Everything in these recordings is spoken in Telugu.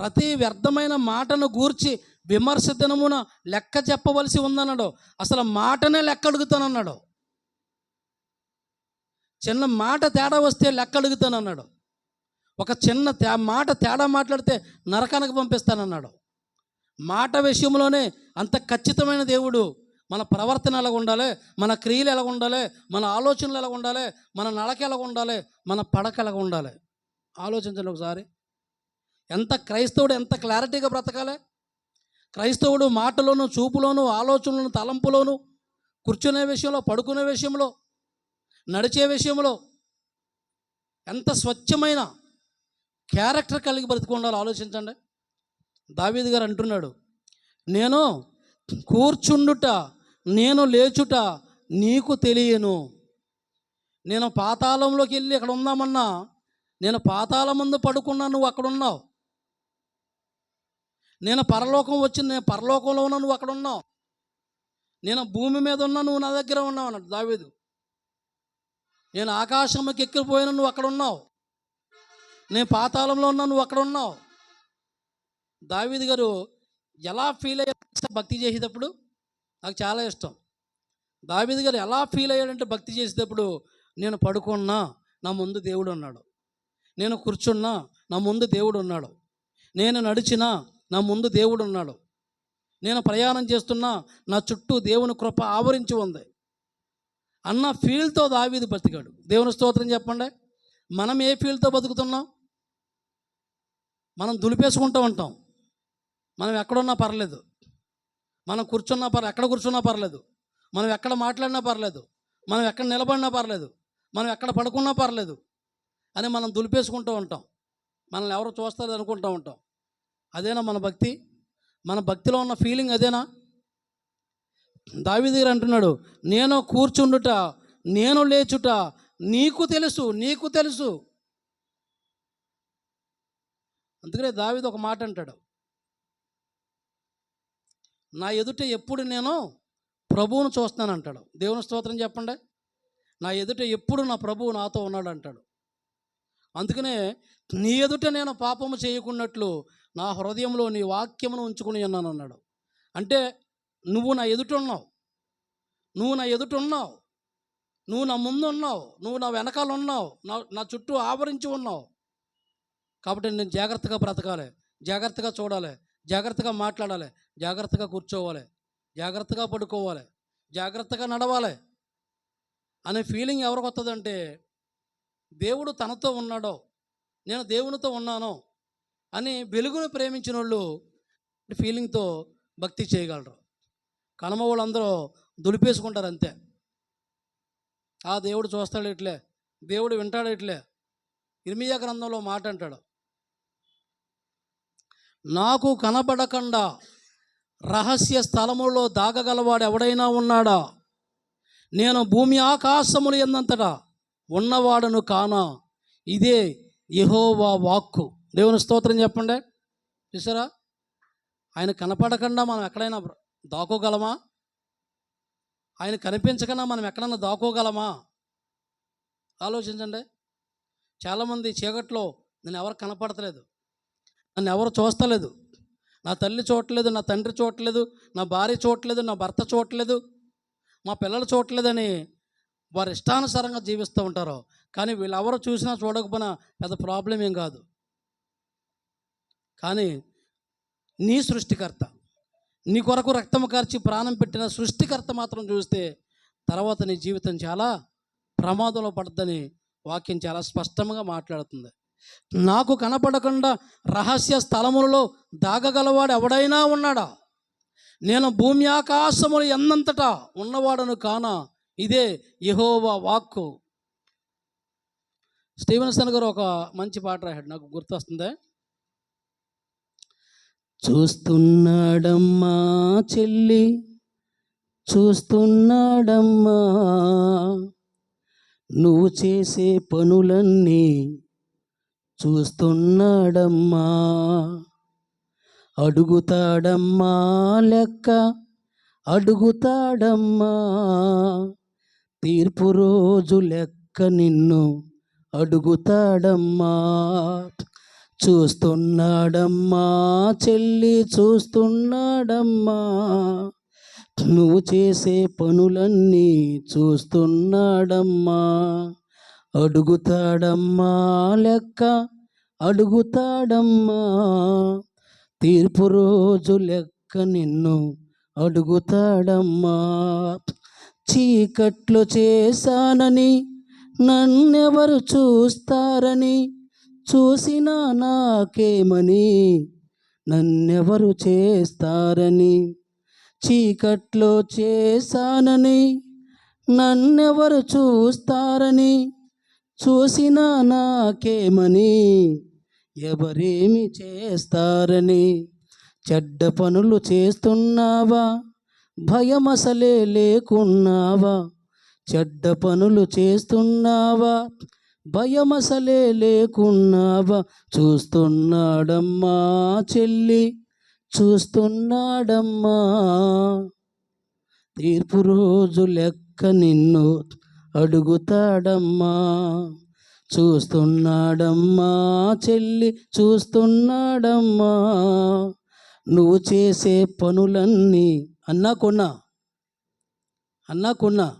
ప్రతి వ్యర్థమైన మాటను గూర్చి విమర్శ దినమున లెక్క చెప్పవలసి ఉందన్నాడు. అసలు మాటనే లెక్క అడుగుతానన్నాడు. చిన్న మాట తేడా వస్తే లెక్క అడుగుతానన్నాడు. ఒక చిన్న తే మాట తేడా మాట్లాడితే నరకానికి పంపిస్తానన్నాడు. మాట విషయంలోనే అంత ఖచ్చితమైన దేవుడు మన ప్రవర్తన ఎలా ఉండాలి మన క్రియలు ఎలా ఉండాలి మన ఆలోచనలు ఎలా ఉండాలి మన నడక ఎలా ఉండాలి మన పడక ఎలా ఉండాలి? ఆలోచించండి ఒకసారి. ఎంత క్రైస్తవుడు ఎంత క్లారిటీగా బ్రతకాలి? క్రైస్తవుడు మాటలోను చూపులోను ఆలోచనలోను తలంపులోను కూర్చునే విషయంలో పడుకునే విషయంలో నడిచే విషయంలో ఎంత స్వచ్ఛమైన క్యారెక్టర్ కలిగి బ్రతికి ఆలోచించండి. దావీద్ గారు అంటున్నాడు నేను కూర్చుండుట నేను లేచుట నీకు తెలియను. నేను పాతాళంలోకి వెళ్ళి అక్కడ ఉందామన్నా నేను పాతాళం ముందు పడుకున్నా నువ్వు అక్కడ ఉన్నావు. నేను పరలోకం వచ్చి నేను పరలోకంలో ఉన్నా నువ్వు అక్కడ ఉన్నావు. నేను భూమి మీద ఉన్నా నువ్వు నా దగ్గర ఉన్నావు అన్నాడు దావీదు. నేను ఆకాశంకి ఎక్కిపోయినా నువ్వు అక్కడ ఉన్నావు. నేను పాతాళంలో ఉన్నా నువ్వు అక్కడ ఉన్నావు. దావీదు గారు ఎలా ఫీల్ అయ్యారు భక్తి చేసేటప్పుడు? నాకు చాలా ఇష్టం. దావీదు గారు ఎలా ఫీల్ అయ్యాడంటే భక్తి చేసేటప్పుడు నేను పడుకున్నా నా ముందు దేవుడు ఉన్నాడు. నేను కూర్చున్నా నా ముందు దేవుడు ఉన్నాడు. నేను నడిచినా నా ముందు దేవుడు ఉన్నాడు నేను ప్రయాణం చేస్తున్నా నా చుట్టూ దేవుని కృప ఆవరించి ఉంది. అన్న ఫీల్తో దావీది బతికాడు. దేవుని స్తోత్రం చెప్పండి. మనం ఏ ఫీల్తో బతుకుతున్నాం? మనం దులిపేసుకుంటూ ఉంటాం. మనం ఎక్కడున్నా పర్లేదు. మనం కూర్చున్నా పర్లేదు ఎక్కడ కూర్చున్నా పర్లేదు. మనం ఎక్కడ మాట్లాడినా పర్లేదు. మనం ఎక్కడ నిలబడినా పర్లేదు. మనం ఎక్కడ పడుకున్నా పర్లేదు. అని మనం దులిపేసుకుంటూ ఉంటాం. మనల్ని ఎవరు చూస్తారు అనుకుంటూ ఉంటాం. అదేనా మన భక్తి? మన భక్తిలో ఉన్న ఫీలింగ్ అదేనా? దావి దగ్గర అంటున్నాడు నేను కూర్చుండుట నేను లేచుట నీకు తెలుసు నీకు తెలుసు. అందుకనే దావిది ఒక మాట అంటాడు నా ఎదుట ఎప్పుడు నేను ప్రభువును చూస్తాను అంటాడు. దేవుని స్తోత్రం చెప్పండి. నా ఎదుట ఎప్పుడు నా ప్రభువు నాతో ఉన్నాడు అంటాడు. అందుకనే నీ ఎదుట నేను పాపము చేయకున్నట్లు నా హృదయంలో నీ వాక్యమును ఉంచుకుని ఉన్నాను అన్నాడు. అంటే నువ్వు నా ఎదుట ఉన్నావు నువ్వు నా ఎదుట ఉన్నావు నువ్వు నా ముందు ఉన్నావు నువ్వు నా వెనకాల ఉన్నావు నా నా చుట్టూ ఆవరించి ఉన్నావు. కాబట్టి నేను జాగ్రత్తగా బ్రతకాలి. జాగ్రత్తగా చూడాలి. జాగ్రత్తగా మాట్లాడాలి. జాగ్రత్తగా కూర్చోవాలి. జాగ్రత్తగా పడుకోవాలి. జాగ్రత్తగా నడవాలి అనే ఫీలింగ్ ఎవరికి వస్తుందంటే దేవుడు తనతో ఉన్నాడో నేను దేవునితో ఉన్నాను అని వెలుగును ప్రేమించిన వాళ్ళు ఫీలింగ్తో భక్తి చేయగలరు. కనమ వాళ్ళందరూ దులిపేసుకుంటారు అంతే. ఆ దేవుడు చూస్తాడు ఇట్లే దేవుడు వింటాడు ఇట్లే. ఇర్మియా గ్రంథంలో మాట అంటాడు నాకు కనబడకుండా రహస్య స్థలములో దాగగలవాడు ఎవడైనా ఉన్నాడా? నేను భూమి ఆకాశములు ఎందంతటా ఉన్నవాడను కానా? ఇదే యహోవా వాక్కు. దేవుని స్తోత్రం చెప్పండి. చూసారా? ఆయన కనపడకుండా మనం ఎక్కడైనా దాకోగలమా ఆయన కనిపించకుండా మనం ఎక్కడైనా దాకోగలమా ఆలోచించండి. చాలామంది చీకట్లో నేను ఎవరు కనపడతలేదు. నన్ను ఎవరు చూస్తలేదు. నా తల్లి చూడట్లేదు నా తండ్రి చూడట్లేదు నా భార్య చూడట్లేదు నా భర్త చూడట్లేదు మా పిల్లలు చూడట్లేదని వారు ఇష్టానుసారంగా జీవిస్తూ ఉంటారు. కానీ వీళ్ళెవరు చూసినా చూడకపోయినా పెద్ద ప్రాబ్లం ఏం కాదు. కానీ నీ సృష్టికర్త నీ కొరకు రక్తము కార్చి ప్రాణం పెట్టిన సృష్టికర్త మాత్రం చూస్తే తర్వాత నీ జీవితం చాలా ప్రమాదంలో పడుతుందని వాక్యం చాలా స్పష్టంగా మాట్లాడుతుంది. నాకు కనపడకుండా రహస్య స్థలములలో దాగగలవాడు ఎవడైనా ఉన్నాడా? నేను భూమి ఆకాశములు ఎన్నంతటా ఉన్నవాడను కానా ఇదే యెహోవా వాక్కు. స్టీవెన్సన్ గారు ఒక మంచి పాట రాశాడు. నాకు గుర్తొస్తుంది? చూస్తున్నాడమ్మా చెల్లి చూస్తున్నాడమ్మా. నువ్వు చేసే పనులన్నీ చూస్తున్నాడమ్మా. అడుగుతాడమ్మా లెక్క అడుగుతాడమ్మా. తీర్పు రోజు లెక్క నిన్ను అడుగుతాడమ్మా. చూస్తున్నాడమ్మా చెల్లి చూస్తున్నాడమ్మా. నువ్వు చేసే పనులన్నీ చూస్తున్నాడమ్మా. అడుగుతాడమ్మా లెక్క అడుగుతాడమ్మా. తీర్పు రోజు లెక్క నిన్ను అడుగుతాడమ్మా. చీకట్లు చేశానని నన్నెవరు చూస్తారని చూసినా నాకేమని? నన్నెవరు చేస్తారని? చీకట్లో చేశానని? నన్నెవరు చూస్తారని? చూసినా నాకేమని? ఎవరేమి చేస్తారని? చెడ్డ పనులు చేస్తున్నావా? భయమసలే లేకున్నావా? చెడ్డ పనులు చేస్తున్నావా? భయమసలే లేకున్నావా? చూస్తున్నాడమ్మా చెల్లి చూస్తున్నాడమ్మా. తీర్పు రోజు లెక్క నిన్ను అడుగుతాడమ్మా. చూస్తున్నాడమ్మా చెల్లి చూస్తున్నాడమ్మా. నువ్వు చేసే పనులన్నీ అన్నా కొన్నా. అన్నా కొన్నా.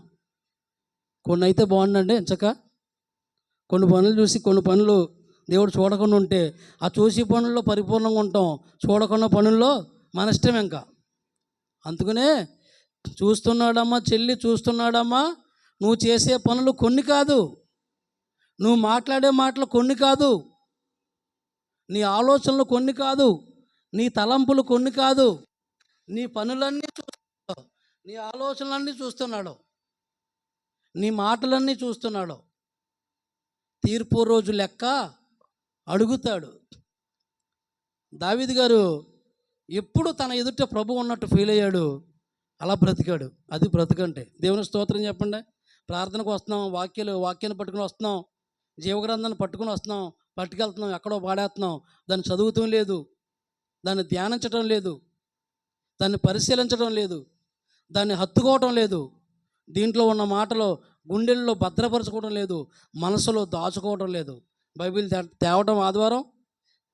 కొన్నైతే బాగుండండి ఎంచక కొన్ని పనులు చూసి కొన్ని పనులు దేవుడు చూడకుండా ఉంటే ఆ చూసి పనుల్లో పరిపూర్ణంగా ఉంటాం. చూడకుండా పనుల్లో మన ఇష్టం ఇంకా. అందుకనే చూస్తున్నాడమ్మా చెల్లి చూస్తున్నాడమ్మా నువ్వు చేసే పనులు కొన్ని కాదు. నువ్వు మాట్లాడే మాటలు కొన్ని కాదు. నీ ఆలోచనలు కొన్ని కాదు. నీ తలంపులు కొన్ని కాదు. నీ పనులన్నీ చూస్తున్నాడు. నీ ఆలోచనలన్నీ చూస్తున్నాడు. నీ మాటలన్నీ చూస్తున్నాడు. తీర్పు రోజు లెక్క అడుగుతాడు. దావిది గారు ఎప్పుడు తన ఎదుట ప్రభు ఉన్నట్టు ఫీల్ అయ్యాడు. అలా బ్రతికాడు. అది బ్రతుకంటే. దేవుని స్తోత్రం చెప్పండి. ప్రార్థనకు వస్తున్నాం వాక్యాలు వాక్యాన్ని పట్టుకుని వస్తున్నాం జీవగ్రంథాన్ని పట్టుకుని వస్తున్నాం పట్టుకెళ్తున్నాం ఎక్కడో పాడేస్తున్నాం. దాన్ని చదువుతూ లేదు. దాన్ని ధ్యానించడం లేదు. దాన్ని పరిశీలించడం లేదు. దాన్ని హత్తుకోవటం లేదు. దీంట్లో ఉన్న మాటలు గుండెల్లో భద్రపరచుకోవడం లేదు మనసులో దాచుకోవడం లేదు. బైబిల్ తేవడం తేవటం ఆదివారం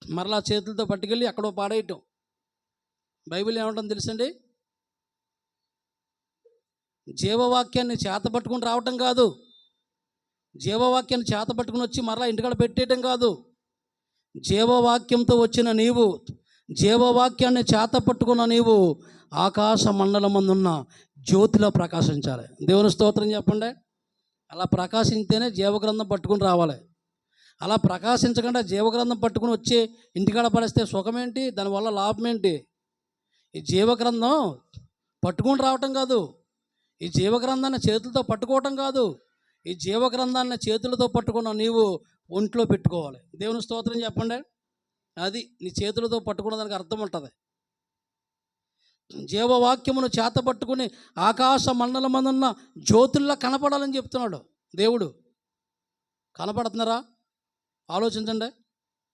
మరలా చేతులతో పట్టుకెళ్ళి ఎక్కడో పాడేయటం. బైబిల్ ఏమంటుందో తెలుసండి? జీవవాక్యాన్ని చేత పట్టుకుని రావటం కాదు. జీవవాక్యాన్ని చేత పట్టుకుని వచ్చి మరలా ఇంటికాడ పెట్టేయటం కాదు. జీవవాక్యంతో వచ్చిన నీవు జీవవాక్యాన్ని చేత పట్టుకున్న నీవు ఆకాశ మండలమందున్న జ్యోతిలో ప్రకాశించాలి. దేవుని స్తోత్రం చెప్పండి. అలా ప్రకాశించితేనే జీవగ్రంథం పట్టుకుని రావాలి. అలా ప్రకాశించకుండా జీవగ్రంథం పట్టుకుని వచ్చి ఇంటికాడ పడేస్తే సుఖమేంటి? దానివల్ల లాభం ఏంటి ఈ జీవగ్రంథం పట్టుకుని రావటం కాదు. ఈ జీవగ్రంథాన్ని చేతులతో పట్టుకోవటం కాదు. ఈ జీవగ్రంథాన్ని చేతులతో పట్టుకున్న నీవు ఒంట్లో పెట్టుకోవాలి. దేవుని స్తోత్రం చెప్పండి. అది నీ చేతులతో పట్టుకున్న దానికి అర్థం ఉంటుంది. జీవవాక్యమును చేత పట్టుకుని ఆకాశ మండలమందున్న జ్యోతుల్లా కనపడాలని చెప్తున్నాడు దేవుడు. కనపడుతున్నారా? ఆలోచించండి.